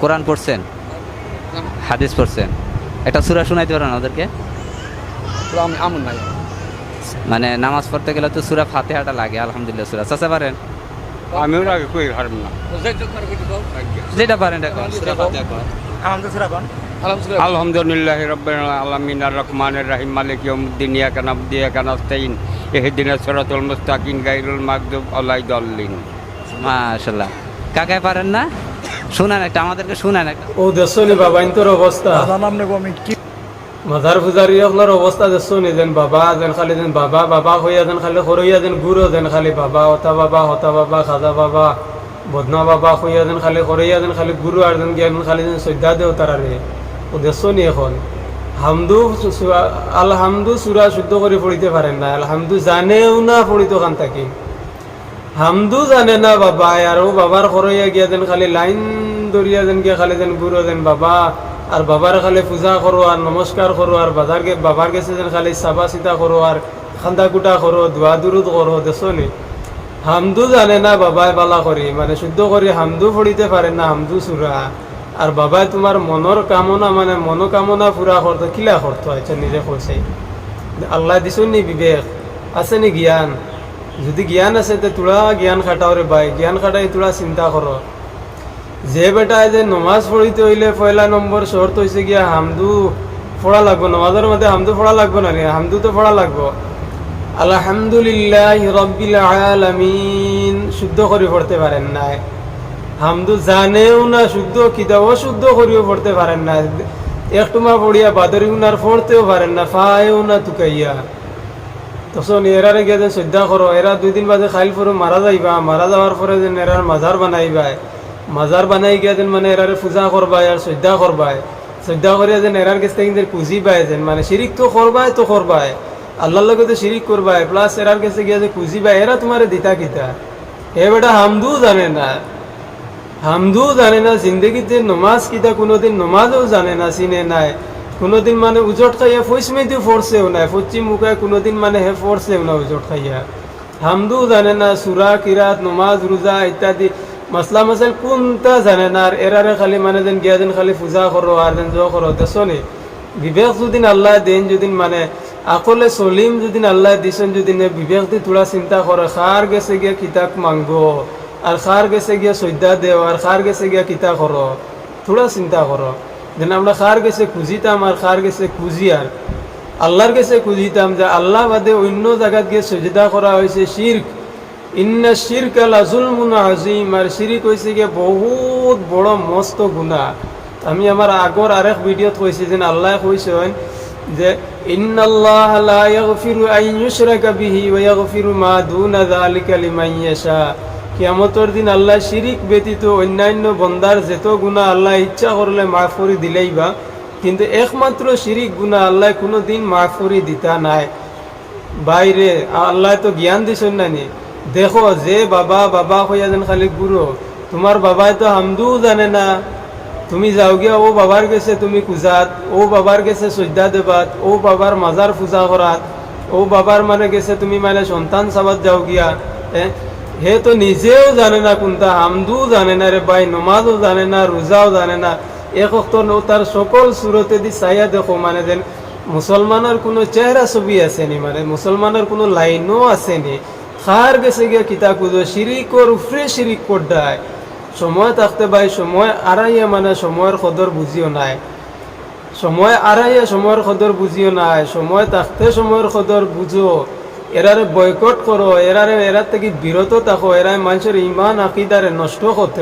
কোরআন পড়ছেন? হাদিস পড়ছেন? একটা সুরা শোনাইতে পারেন ওদেরকে? আমি আমন নাই। মানে নামাজ পড়তে গেলে তো সুরা ফাতেহাটা লাগে আলহামদুলিল্লাহ সুরা। চাচা পারেন? আমিও আগে কই না। যেটা পারেন এটা করেন। আলহামদুলিল্লাহ আলহামদুলিল্লাহ। রব্বিল আলামিন আর রহমানির রহিম মালিক ইয়াউমিদ্দিন ইয়াকা নাবদি ইয়াকা নাস্তাইন ইহদিনাস সিরাতাল মুস্তাকিম গায়রুল মাগদুব আলাইহিদ মাশাল্লাহ কাকায় পারেন না? শুনান একটা আমাদেরকে শুনান একটা। ও দেখছনি বাবা ইন্তর অবস্থা। মাজার পূজারি আপনার অবস্থা দেখছনি যেন বাবা যেন খালি যেন বাবা বাবা হইয়া যেন খালি সরইয়া যেন গুরু যেন খালি বাবা হতা বাবা হতা বাবা খাজা বাবা বদনা বাবা হইয়া যেন খালি সরইয়া যেন খালি গুরু আর যেন জ্ঞান খালি যেন শ্রদ্ধা দেও তারারে ও দেখছনি এখন। হামদু আলহামদু সুরা শুদ্ধ করে পড়িতে পারেন না আলহামদু জানেও না পড়িত খান থাকি। হামদু জানে না বাবা, আর ও বাবার খরইয়া গিয়া যেন খালি লাইন দরিয়া যেন গিয়া খালি যেন গুরু যেন বাবা। আর বাবার খালি পূজা করো আর নমস্কার করো আর বাজার বাবার গেছে যেন খালি চাবা চিতা করো আর খান্দা কুটা করো দোয়া দুরুদ করো দেখছনি হামদু জানে না বাবাই বালা করি মানে শুদ্ধ করে হামদু পড়িতে পারে না হামদু সুরা আর বাবাই তোমার মনের কামনা মানে মনোকামনা পুরা করতো কিলা করতো আচ্ছা নিজে করছে আল্লাহ দিছুন নি বিবেক, আছে নি জ্ঞান? যদি জ্ঞান আছে, তে তোরা জ্ঞান খাটাও রে ভাই জ্ঞান খাটাই তোরা চিন্তা করো যে বেটায় যে নমাজ পড়িতে হইলে পয়লা নম্বর শর্ত হয়েছে গিয়া হামদু পড়া লাগবো। নমাজের মধ্যে হামদু পড়া লাগবো না রে হামদু তো পড়া লাগবো। আলহামদুলিল্লাহ রব্বিল আলামিন। শুদ্ধ করে পড়তে পারেন নাই। হামদু জানেও না শুদ্ধ কিতাব অশুদ্ধ করিও পড়তে পারেন না একটুমা পড়িয়া বাদরি উনার পড়তেও পারেন না ফায়েও না তুকাইয়া। তখন এরারে গিয়ে যেন শ্রদ্ধা করো এরা দুই দিন বাদে খাইল পরে মারা যাইবা মারা যাওয়ার পরে যেন এরার মাজার বানাইবা মাজার বানাই গিয়া যেন মানে এরারে পূজা করবাই আর শ্রদ্ধা করবাই শ্রদ্ধা করিয়া যেন এরার কাছ থেকে পুঁজি পায় যেন মানে শিরিক তো করবাই তো করবাই আল্লাহর লগে তো শিরিক করবাই প্লাস এরার কাছে গিয়া যে পুঁজি পায় এরা তোমারে দিতা কিতা। এ বেটা হামদু জানে না। হামদু জানে না, জিন্দগিতে নমাজ কিতা কোনোদিন নমাজও জানে না, চিনে নাই। কোনোদিন মানে উজট খাইয়া ফৈসমেদি ফোরছেও নাই পশ্চিম মুখায় কোনোদিন মানে হে ফোরছেও না উজট খাইয়া। হামদু জানে না সুরা কিরাত নমাজ রোজা ইত্যাদি। মশলা মশাইল কোনটা জানে না আর এরারে খালি মানে যেন গিয়া যেন খালি পূজা করো আর যেন জ করো দেশনি বিবেক যদিন আল্লাহ দেন, যদিন মানে আকলে সলিম যদিন আল্লাহ দিছেন যদি বিবেক দি তোরা চিন্তা করে খার গেছে গিয়া কিতাব মাংবো আর খার গেছে গিয়া শ্রদ্ধা দেও আর খার গেছে গিয়া কিতা করো থোড়া চিন্তা করো যেন আমরা খার গেছে খুঁজিতাম আর খার গেছে খুঁজি আর। আল্লাহর কাছে খুঁজিতাম যে আল্লাহ বাদে অন্য জায়গাত গিয়ে সজিদা করা হয়েছে শির্ক। ইন্না শির্ক আলা জুলমুন আজিম আর শিরিক হয়েছে গিয়ে বহুত বড় মস্ত গুণা আমি আমার আগর আরেক ভিডিওত কইছি যে আল্লাহ কইছেন যে, ইন্নাল্লাহ লা ইয়াগফিরু আন ইউশরাকা বিহি ওয়া ইয়াগফিরু মা দুনা যালিকা লিমান ইয়াশা। কিয়ামতের দিন আল্লাহ শিরিক ব্যতীত অন্যান্য বন্দার যেত গুণা আল্লাহ ইচ্ছা করলে মাফ করে দিলেই বা। কিন্তু একমাত্র শিরিক গুণা আল্লাহ কোনো দিন মাফ করে দিতা নাই। বাইরে আল্লাহ তো জ্ঞান দিছেন না নি। দেখো যে বাবা বাবা হইয়া যেন খালি গুরু তোমার বাবাই তো হামদুও জানে না। তুমি যাও গিয়া ও বাবার গেছে তুমি কুজাত ও বাবার গেছে শ্রদ্ধা দেবাত, ও বাবার মাজার পূজা করাত ও বাবার মানে গেছে তুমি মানে সন্তান সাবাত যাও গিয়া হে তো নিজেও জানে না কোনটা হামদুও জানে না রে ভাই, নমাজও জানে না রোজাও জানে না। এক তার সকল সুরতে দি চাইয়া দেখো মানে যেন মুসলমানের কোনো চেহারা ছবি আসেনি মানে মুসলমানের কোনো লাইনও আসেনি খার গেছে গিয়া কিতা কুদো শিরিকর উফরে শিরিক করডায় সময় থাকতে ভাই, সময় আড়াইয়া মানে সময়ের কদর বুঝিও নাই। সময় আড়াইয়া সময়ের কদর বুঝিও নাই, সময় থাকতে সময়ের কদর বুঝো এরারে বয়কট করো এরারে এরার থেকে বিরত থাকো এরাই মানুষের ইমান আকিদারে নষ্ট করতে